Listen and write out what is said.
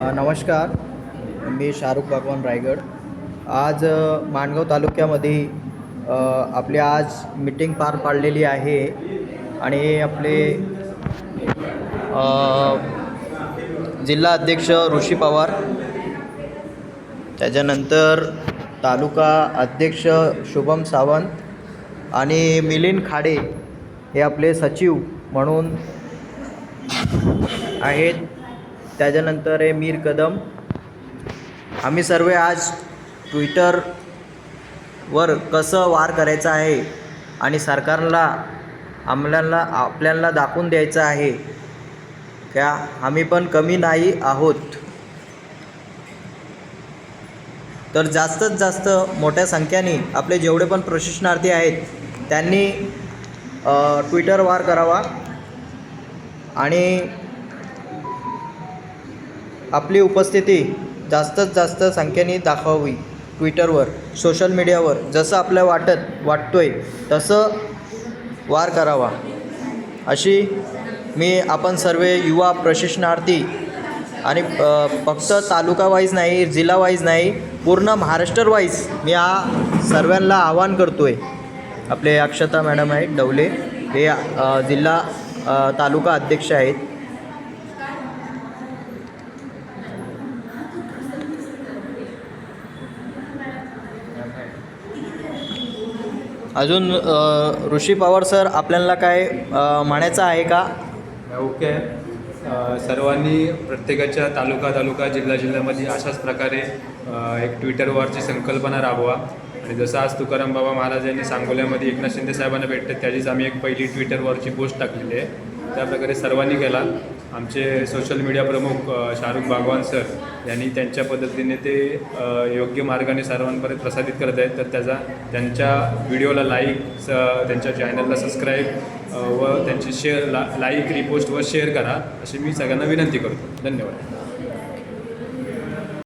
नमस्कार. मी शाहरुख भगवान रायगड. आज माणगाव तालुक्यामध्ये आपली आज मीटिंग पार पाडलेली आहे आणि आपले जिल्हा अध्यक्ष ऋषी पवार त्याच्यानंतर तालुका अध्यक्ष शुभम सावंत आणि मिलिंद खाडे हे आपले सचिव म्हणून आहेत. त्याच्यानंतर आहे मीर कदम. आम्ही सर्व आज ट्विटरवर कसं वार करायचं आहे आणि सरकारला आम्हाला आपल्याला दाखवून द्यायचं आहे का आम्ही पण कमी नाही आहोत? तर जास्तीत जास्त मोठ्या संख्येने आपले जेवढे पण प्रशिक्षणार्थी आहेत त्यांनी ट्विटर वार करावा. आणि आपली उपस्थिती जास्तीत जास्त संख्येने दाखवावी. ट्विटरवर सोशल मीडियावर जसं आपल्या वाटत वाटतो आहे तसं वार करावा. अशी मी आपण सर्व युवा प्रशिक्षणार्थी आणि फक्त तालुका वाईज नाही जिल्हा वाईज नाही पूर्ण महाराष्ट्र वाईज मी हा सर्वांना आवाहन करतो आहे आपले अक्षता मॅडम आहेत डवले. हे जिल्हा तालुका अध्यक्ष आहेत. अजून ऋषी पवार सर आपल्याला काय म्हणायचं आहे का? ओके. सर्वांनी प्रत्येकाच्या तालुका तालुका जिल्हा जिल्ह्यामध्ये अशाच प्रकारे एक ट्विटरवरची संकल्पना राबवा. आणि जसं आज तुकाराम बाबा महाराज यांनी सांगोल्यामध्ये एकनाथ शिंदे साहेबांना भेटतात त्याचीच आम्ही एक पहिली ट्विटरवरची पोस्ट टाकलेली आहे. त्याप्रकारे सर्वांनी केला. आमचे सोशल मीडिया प्रमुख शाहरुख भागवान सर यांनी त्यांच्या पद्धतीने ते योग्य मार्गाने सर्वांपर्यंत प्रसारित करत आहेत. तर त्याचा त्यांच्या व्हिडिओला लाईक स त्यांच्या चॅनलला सबस्क्राईब व त्यांची शेअर ला लाईक रिपोस्ट व शेअर करा अशी मी सगळ्यांना विनंती करतो. धन्यवाद.